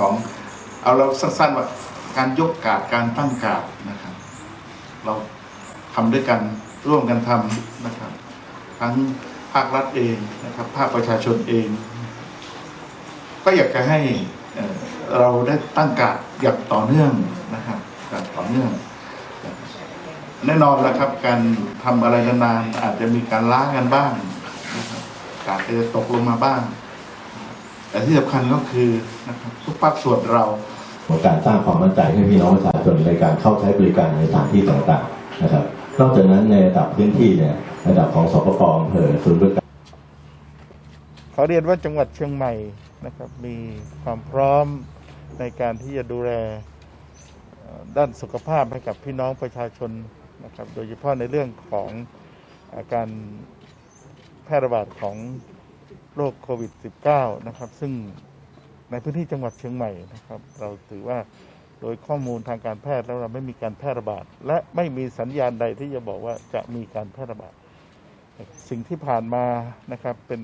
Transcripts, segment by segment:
เองของเอาเราสั้นๆว่าการยกกาดการตั้งกาดนะครับ เราทำด้วยกันร่วมกันทำนะครับ ทั้งภาครัฐเองนะครับ ภาคประชาชนเอง ก็อยากจะให้เอ่อเราได้ตั้งกาดอย่างต่อเนื่องนะครับการต่อเนื่อง แน่นอนแล้วครับ การทำอะไรนานๆอาจจะมีการล้ากันบ้างนะครับกาดจะตกลงมาบ้าง แต่ที่สำคัญก็คือนะครับทุกภาคส่วนเราของการสร้างความมั่นใจให้พี่น้องประชาชนในการเข้าใช้บริการในสถานที่ต่างๆนะครับ นอกจากนั้นในระดับพื้นที่เนี่ยระดับของสปปอำเภอศูนย์บริการขอเรียนว่าจังหวัดเชียงใหม่นะครับมีความพร้อมในการที่จะดูแลเอ่อด้านสุขภาพให้กับพี่น้องประชาชนนะครับ โดยเฉพาะในเรื่องของอาการแพร่ระบาดของ โรคโควิด -19 นะครับ ซึ่งในพื้นที่จังหวัดเชียงใหม่นะครับ เราถือว่าโดยข้อมูลทางการแพทย์แล้วเราไม่มีการแพร่ระบาด และไม่มีสัญญาณใดที่จะบอกว่าจะมีการแพร่ระบาด สิ่งที่ผ่านมานะครับเป็น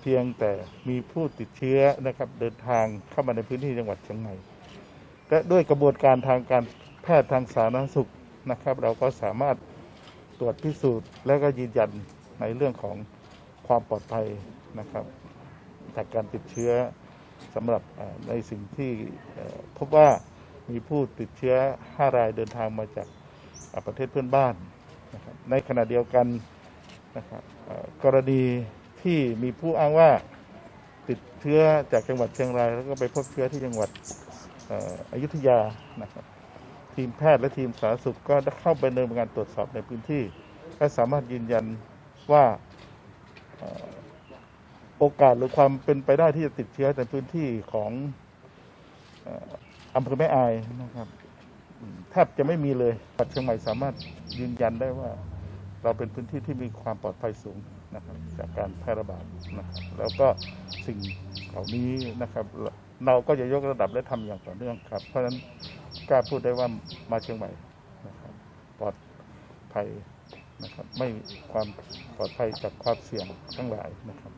เพียงแต่มีผู้ติดเชื้อนะครับ เดินทางเข้ามาในพื้นที่จังหวัดเชียงใหม่และด้วยกระบวนการทางการแพทย์ทางสาธารณสุขนะครับ เราก็สามารถตรวจพิสูจน์และก็ยืนยันในเรื่องของ ความปลอดภัยนะครับจากการติดเชื้อสำหรับในสิ่งที่พบว่ามีผู้ติดเชื้อ 5 รายเดินทางมาจากประเทศเพื่อนบ้านนะครับในขณะเดียวกันนะครับกรณีที่มีผู้อ้างว่าติดเชื้อจากจังหวัดเชียงราย แล้วก็ไปพบเชื้อที่จังหวัดอยุธยานะครับทีมแพทย์และทีมสาธารณสุขก็ได้เข้าไปดำเนินการตรวจสอบในพื้นที่ก็สามารถยืนยันว่า โอกาสหรือความเป็นไปได้ที่จะติดเชื้อในพื้นที่ของอำเภอแม่อายนะครับแทบจะไม่มีเลยจัดเชียงใหม่สามารถยืนยันได้ว่า เราเป็นพื้นที่ที่มีความปลอดภัยสูงนะครับจากการแพร่ระบาดนะครับแล้วก็สิ่งเหล่านี้นะครับ เราก็จะยกระดับและทำอย่างต่อเนื่องครับ เพราะฉะนั้นกล้าพูดได้ว่ามาเชียงใหม่นะครับปลอดภัย นะครับ ไม่ความปลอดภัยจากความเสี่ยงทั้งหลายนะครับ